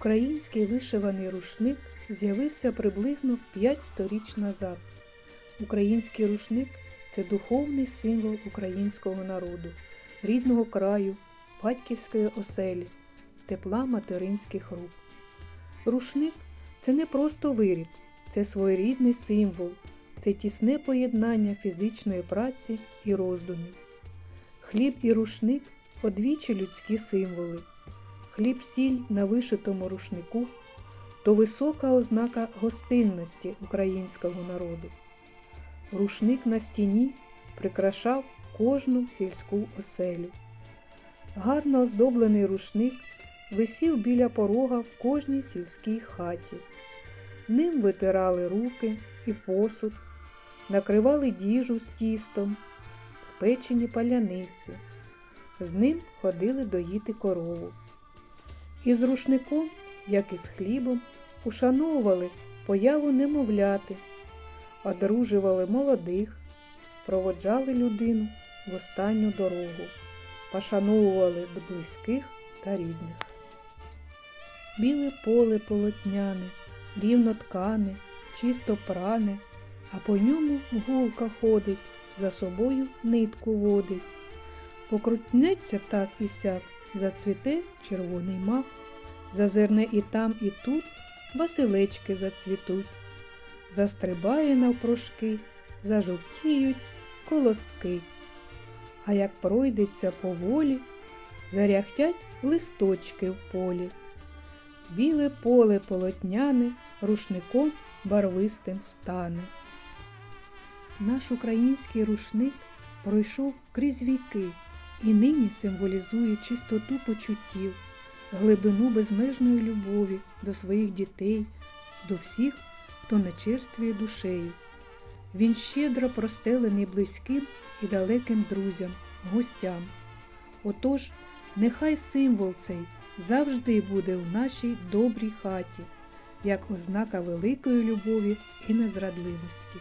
Український вишиваний рушник з'явився приблизно 5 сторіч назад. Український рушник це духовний символ українського народу, рідного краю, батьківської оселі, тепла материнських рук. Рушник це не просто виріб, це своєрідний символ, це тісне поєднання фізичної праці і роздумів. Хліб і рушник одвічі людські символи. Хліб сіль на вишитому рушнику то висока ознака гостинності українського народу. Рушник на стіні прикрашав кожну сільську оселю. Гарно оздоблений рушник висів біля порога в кожній сільській хаті. Ним витирали руки і посуд, накривали діжу з тістом, спечені паляниці. З ним ходили доїти корову. І з рушником, як і з хлібом, ушановували появу немовляти, одружували молодих, проводжали людину в останню дорогу, пошановували близьких та рідних. Біле поле полотняне, рівно ткане, чисто пране, а по ньому гулка ходить, за собою нитку водить. Покрутнеться так і сяк, зацвіте червоний мак, зазирне і там, і тут василечки зацвітуть, застрибає навпрошки, зажовтіють колоски. А як пройдеться поволі, заряхтять листочки в полі. Біле поле полотняне рушником барвистим стане. Наш український рушник пройшов крізь віки і нині символізує чистоту почуттів, глибину безмежної любові до своїх дітей, до всіх, хто не черствує душею. Він щедро простелений близьким і далеким друзям, гостям. Отож, нехай символ цей завжди буде в нашій добрій хаті, як ознака великої любові і незрадливості.